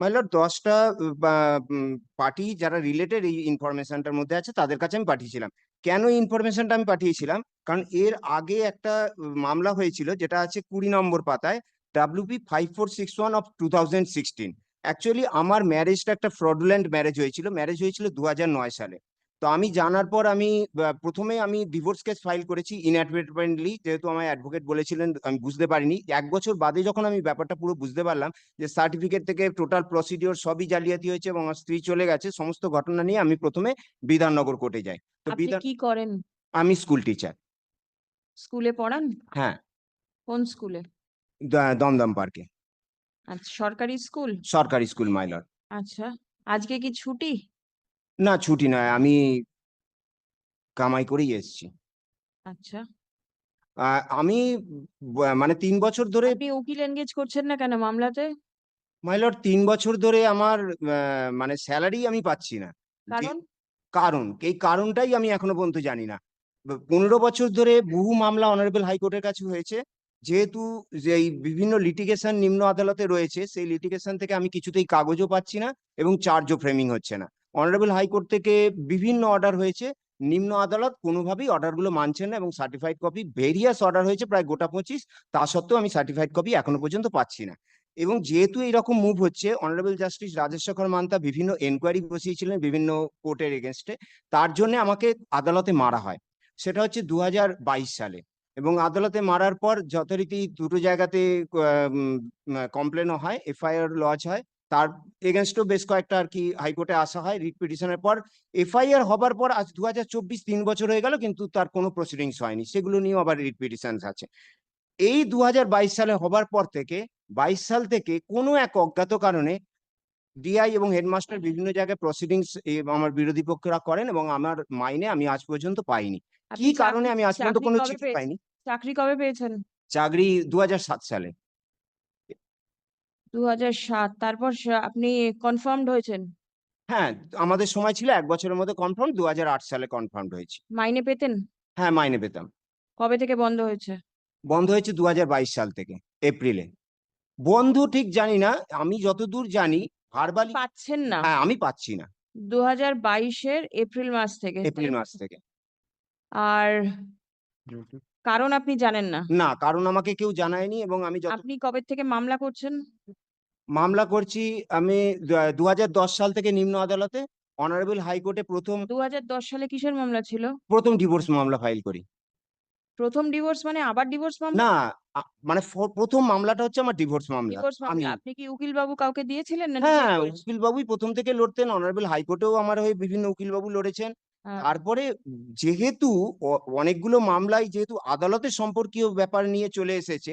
মাইলর দশটা পার্টি যারা রিলেটেড এই ইনফরমেশনটার মধ্যে আছে, তাদের কাছে আমি পাঠিয়েছিলাম। কেন ইনফরমেশনটা আমি পাঠিয়েছিলাম? কারণ এর আগে একটা মামলা হয়েছিল, যেটা আছে কুড়ি নম্বর পাতায় WP five four six one of two thousand sixteen actually আমার ম্যারেজটা একটা ফ্রডুল্যান্ড ম্যারেজ হয়েছিল। ম্যারেজ হয়েছিল দু নয় সালে। তো আমি জানার পর আমি প্রথমে আমি ডিভোর্স কেস ফাইল করেছি ইনঅ্যাডভার্টেন্টলি যেহেতু আমার অ্যাডভোকেট বলেছিলেন আমি বুঝতে পারিনি। এক বছর বাদে যখন আমি ব্যাপারটা পুরো বুঝতে পারলাম যে সার্টিফিকেট থেকে টোটাল প্রসিডিওর সবই জালিয়াতি হয়েছে এবং আমার স্ত্রী চলে গেছে সমস্ত ঘটনা নিয়ে আমি প্রথমে বিধাননগর কোর্টে যাই। তো বিধান কি করেন? আমি স্কুল টিচার স্কুলে পড়ান? হ্যাঁ। কোন স্কুলে দমদম পার্কে আচ্ছা সরকারি স্কুল সরকারি স্কুল মাইলর আচ্ছা আজকে কি ছুটি? না ছুটি নয় আমি কামাই করেই এসেছি। আচ্ছা। আহ, আমি ব- মানে তিন বছর ধরে আপনি উকিল এনগেজ করছেন না কেন মামলাতে? মাইলর তিন বছর ধরে আমার আহ, মানে স্যালারি আমি পাচ্ছি না। যে- কারণ? কারণ এই কারণটাই আমি এখনও পর্যন্ত জানি না। ব- পনেরো বছর ধরে বহু মামলা অনারেবল হাইকোর্টের কাছে হয়েছে। যেহেতু যে এই বিভিন্ন লিটিগেশন নিম্ন আদালতে রয়েছে সেই লিটিগেশন থেকে আমি কিছুতেই কাগজও পাচ্ছি না এবং চার্জও ফ্রেমিং হচ্ছে না। অনারেবল হাইকোর্ট থেকে বিভিন্ন অর্ডার হয়েছে। নিম্ন আদালত কোনোভাবেই অর্ডারগুলো মানছে না এবং সার্টিফাইড কপি ভেরিয়াস অর্ডার হয়েছে প্রায় গোটা পঁচিশ। তা সত্ত্বেও আমি সার্টিফাইড কপি এখনও পর্যন্ত পাচ্ছি না। এবং যেহেতু এরকম মুভ হচ্ছে অনারেবল জাস্টিস রাজেশ শেখর মান্তা বিভিন্ন এনকোয়ারি বসিয়েছিলেন বিভিন্ন কোর্টের এগেনস্টে তার জন্য আমাকে আদালতে মারা হয়। সেটা হচ্ছে দু হাজার বাইশ সালে। এবং আদালতে মারার পর যথারীতি দুটো জায়গাতে কমপ্লেনও হয় এফআইআর লজ হয়। তার এগেনস্টও বেশ কয়েকটা আর কি হাইকোর্টে আসা হয় রিট পিটিশনের পর। এফআইআর হবার পর আজ দু হাজার চব্বিশ তিন বছর হয়ে গেল কিন্তু তার কোনো প্রসিডিংস হয়নি। সেগুলো নিয়েও আবার রিট পিটিশনস আছে। এই দুই হাজার বাইশ সালে হবার পর থেকে বাইশ সাল থেকে কোনো এক অজ্ঞাত কারণে ডিআই এবং হেডমাস্টার বিভিন্ন জায়গায় প্রসিডিংস আমার বিরোধী পক্ষরা করেন এবং আমার মাইনে আমি আজ পর্যন্ত পাইনি। কি কারণে আমি আজ পর্যন্ত কোনো চিঠি পাইনি? চাকরি কবে পেয়েছেন? চাকরি দু হাজার সাত সালে। দু হাজার সাত তারপর সা- আপনি কনফার্মড হয়েছেন? হ্যাঁ আমাদের সময় ছিল এক বছরের মধ্যে কনফার্ম দুহাজার আট সালে কনফার্ম হয়েছে। মাইনে পেতেন? হ্যাঁ মাইনে পেতাম। কবে থেকে বন্ধ হয়েছে? বন্ধ হয়েছে দুহাজার বাইশ সাল থেকে এপ্রিলে। বন্ধ ঠিক জানি না আমি যতদূর জানি ভার্বালি পাচ্ছেন না। হ্যাঁ আমি পাচ্ছি না। দু হাজার বাইশের এপ্রিল মাস থেকে। এপ্রিল মাস থেকে। আর কারণ আপনি জানেন না। না কারণ আমাকে কেউ জানায়নি এবং আমি যত আপনি কবে থেকে মামলা করছেন? মামলা করছি আমি দুহাজার দশ সাল থেকে নিম্ন আদালতে অনারেবল হাইকোর্টে প্রথম দু সালে কিসের মামলা ছিল? প্রথম ডিভোর্স মামলা ফাইল করি। প্রথম ডিভোর্স মানে আবার ডিভোর্স মামলা? না মানে প্রথম মামলাটা হচ্ছে আমার ডিভোর্স মামলা। আমি আপনি কি উকিল বাবু কাউকে দিয়েছিলেন না হ্যাঁ উকিল বাবুই প্রথম থেকে লড়তেন অনারেবল হাইকোর্টেও আমার হয়ে বিভিন্ন উকিল বাবু লড়েছেন। হ্যাঁ, তারপরে যেহেতু অনেকগুলো মামলায় যেহেতু আদালতের সম্পর্কীয় ব্যাপার নিয়ে চলে এসেছে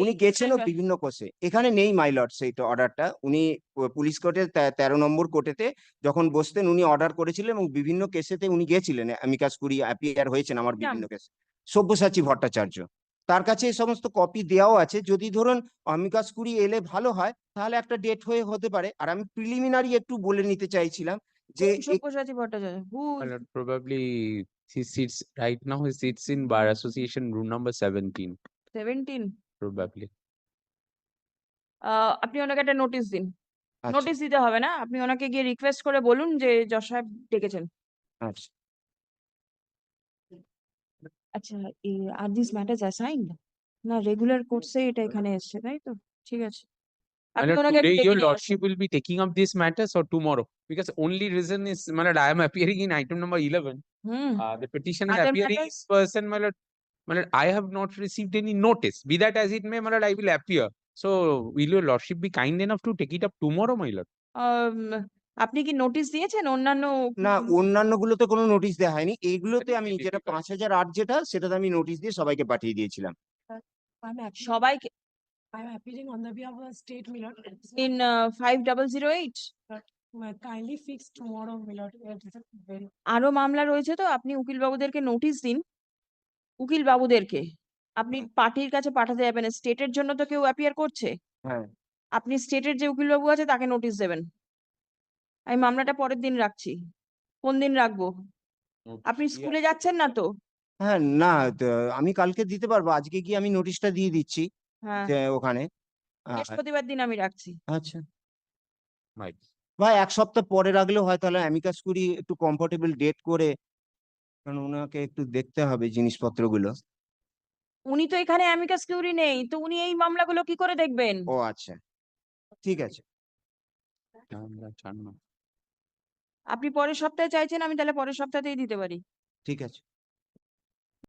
উনি গেছেনও বিভিন্ন কোর্সে এখানে নেই মাইলট তো অর্ডারটা উনি পুলিশ কোর্টে তেরো নম্বর কোর্টেতে যখন বসতেন উনি অর্ডার করেছিলেন এবং বিভিন্ন কেসেতে উনি গেছিলেন। অ্যামিকাস কুরি অ্যাপিয়ার হয়েছেন আমার বিভিন্ন কেসে সব্যসাচী ভট্টাচার্য। তার কাছে এই সমস্ত কপি দেওয়াও আছে। যদি ধরুন অমিকাস কুরি এলে ভালো হয় তাহলে একটা ডেট হয়ে হতে পারে। আর আমি প্রিলিমিনারি একটু বলে নিতে চাইছিলাম যে Sabyasachi Bhattacharya who probably he sits, right now he sits in Bar Association room number seventeen, seventeen probably. আপনি ওনাকে একটা নোটিশ দিন আচ্ছা নোটিশ দিতে হবে না আপনি ওনাকে গিয়ে রিকোয়েস্ট করে বলুন যে যশ সাহেব ডেকেছেন আচ্ছা আচ্ছা আর দিস ম্যাটার্স অ্যাসাইন্ড না রেগুলার কোর্সে এটা এখানে এসছে তাই তো ঠিক আছে আপনি lord, ওনাকে একটু today ডেকে your নিয়ে আসুন। lordship will be taking up these matters or tomorrow? Because only reason is, my lord, I am appearing in item number eleven. Hmm Uh, the petitioner Other appearing matters? in person, my lord, মানে I have not received any notice be that as it may মানে I will appear so will your lordship be kind enough to take it up tomorrow my lord আপনি কি notice দিয়েছেন? অন্যান্য না অন্যান্য গুলোতে কোনো নোটিস দেওয়া হয়নি। এগুলোতে আমি যেটা পাঁচ হাজার আট যেটা সেটাতে আমি নোটিস দিয়ে সবাইকে পাঠিয়ে দিয়েছিলাম। সবাইকে uh, আরও মামলা রয়েছে তো আপনি উকিল বাবুদেরকে নোটিশ দিন। উকিল বাবুদেরকে। আপনি পার্টির কাছে পাঠাতে যাবেন স্টেটের জন্য তো কেউ অ্যাপিয়ার করছে। হ্যাঁ। আপনি স্টেটের যে উকিল বাবু আছে তাকে নোটিশ দেবেন। আমি মামলাটা পরের দিন রাখছি। কোন দিন রাখব? আপনি স্কুলে যাচ্ছেন না তো? হ্যাঁ না আমি কালকে দিতে পারব। আজকে গিয়ে আমি নোটিশটা দিয়ে দিচ্ছি হ্যাঁ। যে ওখানে। বৃহস্পতিবার দিন আমি রাখছি। আচ্ছা। ভাই এক সপ্তাহ পরে রাখলেও হয় তাহলে অ্যামিকাস কুরি একটু কমফোর্টেবল ডেট করে কারণ ওনাকে একটু দেখতে হবে জিনিসপত্রগুলো। উনি তো এখানে অ্যামিকাস কিউরি নেই তো উনি এই মামলাগুলো কি করে দেখবেন? ও আচ্ছা। ঠিক আছে। আপনি পরের সপ্তাহে চাইছেন আমি তাহলে পরের সপ্তাহতেই দিতে পারি। ঠিক আছে।